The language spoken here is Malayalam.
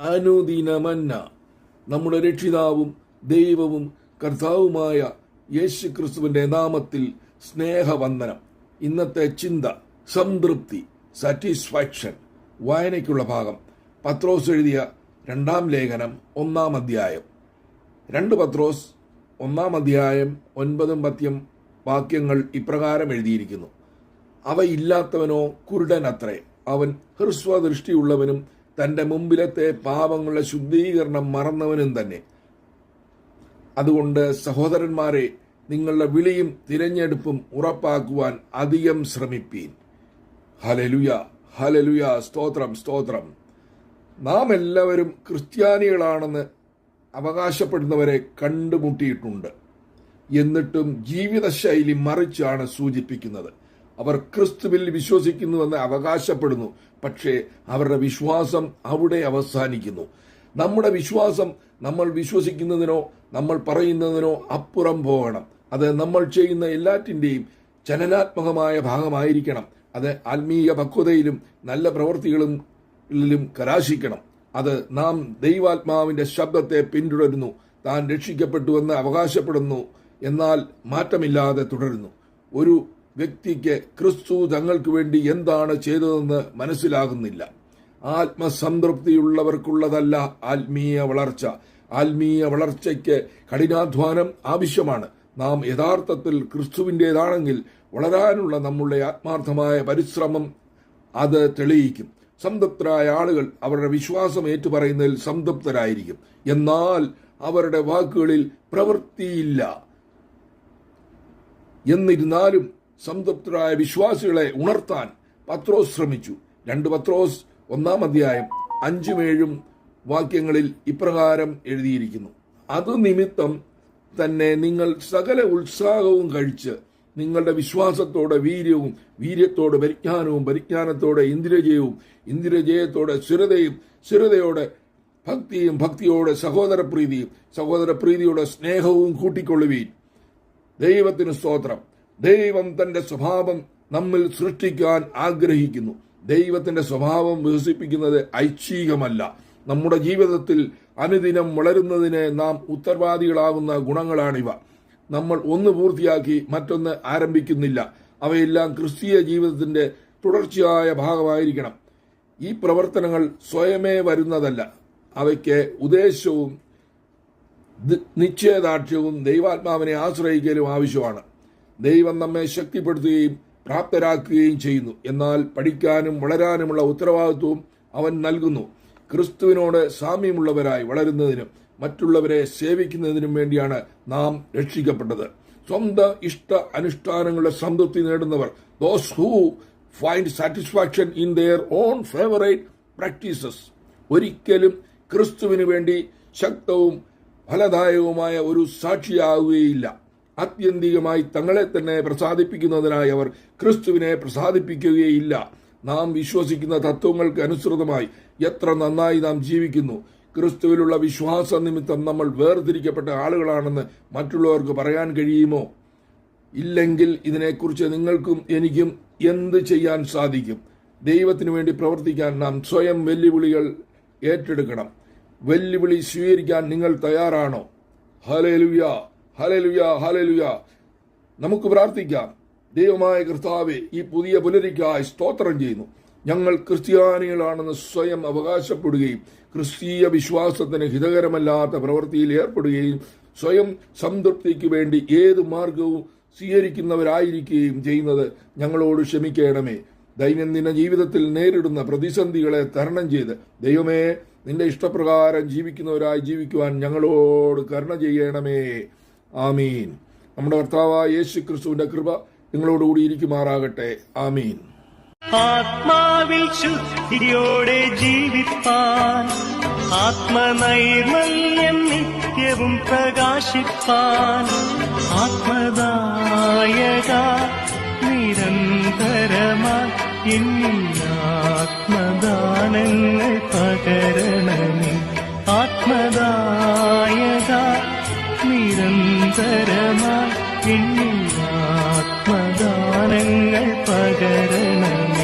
അനുദിനമന്ന നമ്മുടെ രക്ഷിതാവും ദൈവവും കർത്താവുമായ യേശു ക്രിസ്തുവിന്റെ നാമത്തിൽ സ്നേഹവന്ദനം. ഇന്നത്തെ ചിന്ത സംതൃപ്തി സാറ്റിസ്ഫാക്ഷൻ വായനയ്ക്കുള്ള ഭാഗം. പത്രോസ് എഴുതിയ രണ്ടാം ലേഖനം ഒന്നാം അധ്യായം. രണ്ട് പത്രോസ് ഒന്നാം അധ്യായം ഒൻപതും പത്യം വാക്യങ്ങൾ ഇപ്രകാരം എഴുതിയിരിക്കുന്നു. അവയില്ലാത്തവനോ കുരുടനത്രേ. അവൻ ഹ്രസ്വദൃഷ്ടിയുള്ളവനും തന്റെ മുമ്പിലത്തെ പാപങ്ങളുടെ ശുദ്ധീകരണം മറന്നവനും തന്നെ. അതുകൊണ്ട് സഹോദരന്മാരെ നിങ്ങളുടെ വിളിയും തിരഞ്ഞെടുപ്പും ഉറപ്പാക്കുവാൻ അധികം ശ്രമിപ്പീൻ. ഹലലുയ ഹലലുയ സ്തോത്രം സ്തോത്രം. നാം എല്ലാവരും ക്രിസ്ത്യാനികളാണെന്ന് അവകാശപ്പെടുന്നവരെ കണ്ടുമുട്ടിയിട്ടുണ്ട്. എന്നിട്ടും ജീവിതശൈലി മറിച്ചാണ് സൂചിപ്പിക്കുന്നത്. അവർ ക്രിസ്തുവിൽ വിശ്വസിക്കുന്നുവെന്ന് അവകാശപ്പെടുന്നു. പക്ഷേ അവരുടെ വിശ്വാസം അവിടെ അവസാനിക്കുന്നു. നമ്മുടെ വിശ്വാസം നമ്മൾ വിശ്വസിക്കുന്നതിനോ നമ്മൾ പറയുന്നതിനോ അപ്പുറം പോകണം. അത് നമ്മൾ ചെയ്യുന്ന എല്ലാറ്റിന്റെയും ചലനാത്മകമായ ഭാഗമായിരിക്കണം. അത് ആത്മീയ പക്വതയിലും നല്ല പ്രവൃത്തികളും ിലും കലാശിക്കണം അത് നാം ദൈവാത്മാവിന്റെ ശബ്ദത്തെ പിന്തുടരുന്നു. താൻ രക്ഷിക്കപ്പെട്ടുവെന്ന് അവകാശപ്പെടുന്നു. എന്നാൽ മാറ്റമില്ലാതെ തുടരുന്നു. ഒരു വ്യക്തിക്ക് ക്രിസ്തു തങ്ങൾക്ക് വേണ്ടി എന്താണ് ചെയ്തതെന്ന് മനസ്സിലാകുന്നില്ല. ആത്മസംതൃപ്തിയുള്ളവർക്കുള്ളതല്ല ആത്മീയ വളർച്ച. ആത്മീയ വളർച്ചയ്ക്ക് കഠിനാധ്വാനം ആവശ്യമാണ്. നാം യഥാർത്ഥത്തിൽ ക്രിസ്തുവിന്റേതാണെങ്കിൽ വളരാനുള്ള നമ്മളുടെ ആത്മാർത്ഥമായ പരിശ്രമം അത് തെളിയിക്കും. സംതൃപ്തരായ ആളുകൾ അവരുടെ വിശ്വാസം ഏറ്റുപറയുന്നതിൽ സംതൃപ്തരായിരിക്കും. എന്നാൽ അവരുടെ വാക്കുകളിൽ പ്രവൃത്തിയില്ല. എന്നിരുന്നാലും സംതൃപ്തരായ വിശ്വാസികളെ ഉണർത്താൻ പത്രോസ് ശ്രമിച്ചു. രണ്ട് പത്രോസ് ഒന്നാം അധ്യായം അഞ്ചും ഏഴും വാക്യങ്ങളിൽ ഇപ്രകാരം എഴുതിയിരിക്കുന്നു. അത് നിമിത്തം തന്നെ നിങ്ങൾ സകല ഉത്സാഹവും കഴിച്ച് നിങ്ങളുടെ വിശ്വാസത്തോടെ വീര്യവും വീര്യത്തോടെ പരിജ്ഞാനവും പരിജ്ഞാനത്തോടെ ഇന്ദ്രജയവും ഇന്ദ്രജയത്തോടെ സ്ഥിരതയും സ്ഥിരതയോടെ ഭക്തിയും ഭക്തിയോടെ സഹോദരപ്രീതിയും സഹോദരപ്രീതിയോടെ സ്നേഹവും കൂട്ടിക്കൊള്ളുവീൻ. ദൈവത്തിന് സ്തോത്രം. ദൈവം തന്റെ സ്വഭാവം നമ്മിൽ സൃഷ്ടിക്കാൻ ആഗ്രഹിക്കുന്നു. ദൈവത്തിന്റെ സ്വഭാവം വികസിപ്പിക്കുന്നത് ഐച്ഛികമല്ല. നമ്മുടെ ജീവിതത്തിൽ അനുദിനം വളരുന്നതിന് നാം ഉത്തരവാദികളാകുന്ന ഗുണങ്ങളാണിവ. നമ്മൾ ഒന്ന് പൂർത്തിയാക്കി മറ്റൊന്ന് ആരംഭിക്കുന്നില്ല. അവയെല്ലാം ക്രിസ്തീയ ജീവിതത്തിന്റെ തുടർച്ചയായ ഭാഗമായിരിക്കണം. ഈ പ്രവർത്തനങ്ങൾ സ്വയമേ വരുന്നതല്ല. അവയ്ക്ക് ഉദ്ദേശവും നിശ്ചയദാർഢ്യവും ദൈവാത്മാവിനെ ആശ്രയിക്കലും ആവശ്യമാണ്. ദൈവം നമ്മെ ശക്തിപ്പെടുത്തുകയും പ്രാപ്തരാക്കുകയും ചെയ്യുന്നു. എന്നാൽ പഠിക്കാനും വളരാനുമുള്ള ഉത്തരവാദിത്വവും അവൻ നൽകുന്നു. ക്രിസ്തുവിനോട് സാമ്യമുള്ളവരായി വളരുന്നതിനും മറ്റുള്ളവരെ സേവിക്കുന്നതിനും വേണ്ടിയാണ് നാം രക്ഷിക്കപ്പെട്ടത്. സ്വന്തം ഇഷ്ട അനുഷ്ഠാനങ്ങളുടെ സംതൃപ്തി നേടുന്നവർ those who find satisfaction in their own favourite practices ഒരിക്കലും ക്രിസ്തുവിന് വേണ്ടി ശക്തവും ഫലദായകവുമായ ഒരു സാക്ഷിയാവുകയില്ല. ആത്യന്തികമായി തങ്ങളെ തന്നെ പ്രസാദിപ്പിക്കുന്നതിനായി അവർ ക്രിസ്തുവിനെ പ്രസാദിപ്പിക്കുകയില്ല. നാം വിശ്വസിക്കുന്ന തത്വങ്ങൾക്ക് അനുസൃതമായി എത്ര നന്നായി നാം ജീവിക്കുന്നു. ക്രിസ്തുവിലുള്ള വിശ്വാസ നിമിത്തം നമ്മൾ വേർതിരിക്കപ്പെട്ട ആളുകളാണെന്ന് മറ്റുള്ളവർക്ക് പറയാൻ കഴിയുമോ? ഇല്ലെങ്കിൽ ഇതിനെക്കുറിച്ച് നിങ്ങൾക്കും എനിക്കും എന്ത് ചെയ്യാൻ സാധിക്കും? ദൈവത്തിനു വേണ്ടി പ്രവർത്തിക്കാൻ നാം സ്വയം വെല്ലുവിളികൾ ഏറ്റെടുക്കണം. വെല്ലുവിളി സ്വീകരിക്കാൻ നിങ്ങൾ തയ്യാറാണോ? ഹലേലുയ ഹലേലുയ ഹലലുയ നമുക്ക് പ്രാർത്ഥിക്കാം. ദൈവമായ കർത്താവെ ഈ പുതിയ പുലരിക്കായി സ്തോത്രം ചെയ്യുന്നു. ഞങ്ങൾ ക്രിസ്ത്യാനികളാണെന്ന് സ്വയം അവകാശപ്പെടുകയും ക്രിസ്തീയ വിശ്വാസത്തിന് ഹിതകരമല്ലാത്ത പ്രവൃത്തിയിൽ ഏർപ്പെടുകയും സ്വയം സംതൃപ്തിക്ക് വേണ്ടി ഏത് മാർഗവും സ്വീകരിക്കുന്നവരായിരിക്കുകയും ചെയ്യുന്നത് ഞങ്ങളോട് ക്ഷമിക്കണമേ. ദൈനംദിന ജീവിതത്തിൽ നേരിടുന്ന പ്രതിസന്ധികളെ തരണം ചെയ്ത് ദൈവമേ നിന്റെ ഇഷ്ടപ്രകാരം ജീവിക്കുന്നവരായി ജീവിക്കുവാൻ ഞങ്ങളോട് കരുണ ചെയ്യണമേ. ആമീൻ. നമ്മുടെ ഭർത്താവായ യേശു ക്രിസ്തുവിന്റെ കൃപ നിങ്ങളോടുകൂടി ഇരിക്കുമാറാകട്ടെ. ആമീൻ. ആത്മാവിൽ ശുദ്ധിയോടെ ജീവിപ്പാൻ ആത്മനൈർമല്യം നിത്യവും പ്രകാശിപ്പാൻ ആത്മദായക നിരന്തരമായി ആത്മദാനങ്ങൾ പകരണമേ. ആത്മദായക നിരന്തരമായി ആത്മദാനങ്ങൾ പകരണമേ.